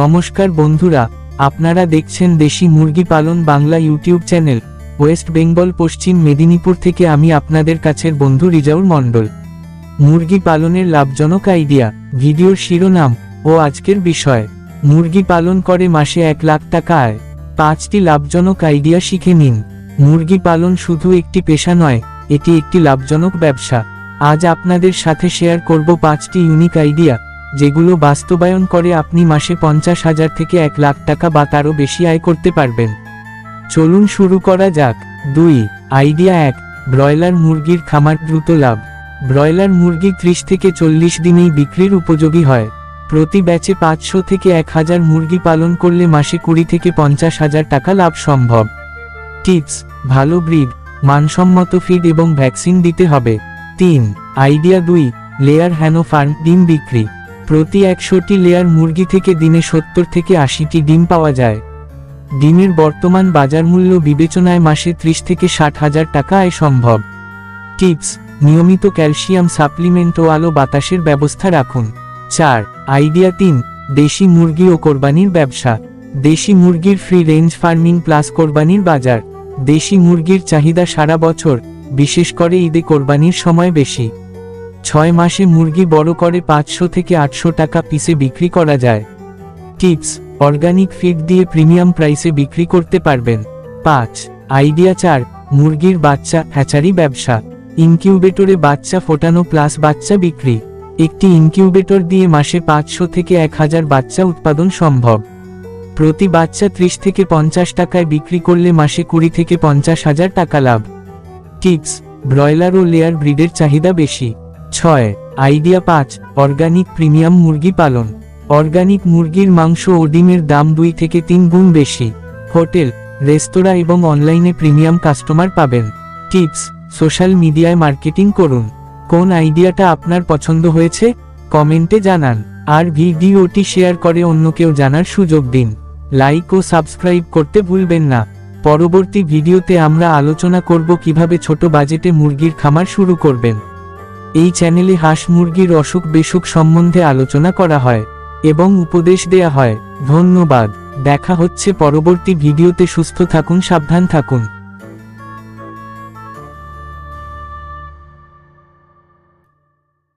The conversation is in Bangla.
নমস্কার বন্ধুরা, আপনারা দেখছেন দেশি মুরগি পালন Bangla YouTube channel, West Bengal, Paschim Medinipur থেকে আমি আপনাদের কাছের বন্ধু রিজাউর মণ্ডল। মুরগি পালনের লাভজনক আইডিয়া, ভিডিওর শিরোনাম ও আজকের বিষয়, মুরগি পালন করে মাসে এক লাখ টাকা আয়। পাঁচটি লাভজনক আইডিয়া শিখে নিন। মুরগি পালন শুধু একটি পেশা নয়, এটি একটি লাভজনক ব্যবসা। আজ আপনাদের সাথে শেয়ার করব পাঁচটি ইউনিক আইডিয়া যেগুলো বাস্তবায়ন করে আপনি মাসে পঞ্চাশ হাজার থেকে এক লাখ টাকা বা তারও বেশি আয় করতে পারবেন। চলুন শুরু করা যাক। দুই, আইডিয়া এক, ব্রয়লার মুরগির খামার দ্রুত লাভ। ব্রয়লার মুরগি ত্রিশ থেকে চল্লিশ দিনেই বিক্রির উপযোগী হয়। প্রতি ব্যাচে পাঁচশো থেকে এক হাজার মুরগি পালন করলে মাসে কুড়ি থেকে পঞ্চাশ হাজার টাকা লাভ সম্ভব। টিপস, ভালো ব্রিড, মানসম্মত ফিড এবং ভ্যাকসিন দিতে হবে। তিন, আইডিয়া দুই, লেয়ার হ্যানো ফার্ম, ডিম বিক্রি। প্রতি একশোটি লেয়ার মুরগি থেকে দিনে সত্তর থেকে আশিটি ডিম পাওয়া যায়। ডিমের বর্তমান বাজার মূল্য বিবেচনায় মাসে ত্রিশ থেকে ষাট হাজার টাকা আয় সম্ভব। টিপস, নিয়মিত ক্যালসিয়াম সাপ্লিমেন্ট ও আলো বাতাসের ব্যবস্থা রাখুন। চার, আইডিয়া তিন, দেশি মুরগি ও কোরবানির ব্যবসা। দেশি মুরগির ফ্রি রেঞ্জ ফার্মিং প্লাস কোরবানির বাজার। দেশি মুরগির চাহিদা সারা বছর, বিশেষ করে ঈদে কোরবানির সময় বেশি। ছয় মাসে মুরগি বড় করে পাঁচশো থেকে আটশো টাকা পিসে বিক্রি করা যায়। টিপস, অর্গানিক ফিড দিয়ে প্রিমিয়াম প্রাইসে বিক্রি করতে পারবেন। পাঁচ, আইডিয়া চার, মুরগির বাচ্চা, হ্যাচারি ব্যবসা। ইনকিউবেটরে বাচ্চা ফোটানো প্লাস বাচ্চা বিক্রি। একটি ইনকিউবেটর দিয়ে মাসে পাঁচশো থেকে এক হাজার বাচ্চা উৎপাদন সম্ভব। প্রতি বাচ্চা ত্রিশ থেকে পঞ্চাশ টাকায় বিক্রি করলে মাসে কুড়ি থেকে পঞ্চাশ হাজার টাকা লাভ। টিপস, ব্রয়লার ও লেয়ার ব্রিডের চাহিদা বেশি। ছয়, আইডিয়া পাঁচ, অর্গানিক প্রিমিয়াম মুরগি পালন। অর্গানিক মুরগির মাংস ও ডিমের দাম দুই থেকে তিন গুণ বেশি। হোটেল, রেস্তোরাঁ এবং অনলাইনে প্রিমিয়াম কাস্টমার পাবেন। টিপস, সোশ্যাল মিডিয়ায় মার্কেটিং করুন। কোন আইডিয়াটা আপনার পছন্দ হয়েছে? কমেন্টে জানান। আর ভিডিওটি শেয়ার করে অন্য কেউ জানার সুযোগ দিন। লাইক ও সাবস্ক্রাইব করতে ভুলবেন না। পরবর্তী ভিডিওতে আমরা আলোচনা করব কীভাবে ছোট বাজেটে মুরগির খামার শুরু করবেন। এই চ্যানেলে হাঁস মুরগির অসুখ বেসুখ সম্বন্ধে আলোচনা করা হয় এবং উপদেশ দেয়া হয়। ধন্যবাদ। দেখা হচ্ছে পরবর্তী ভিডিওতে সুস্থ থাকুন, সাবধান থাকুন।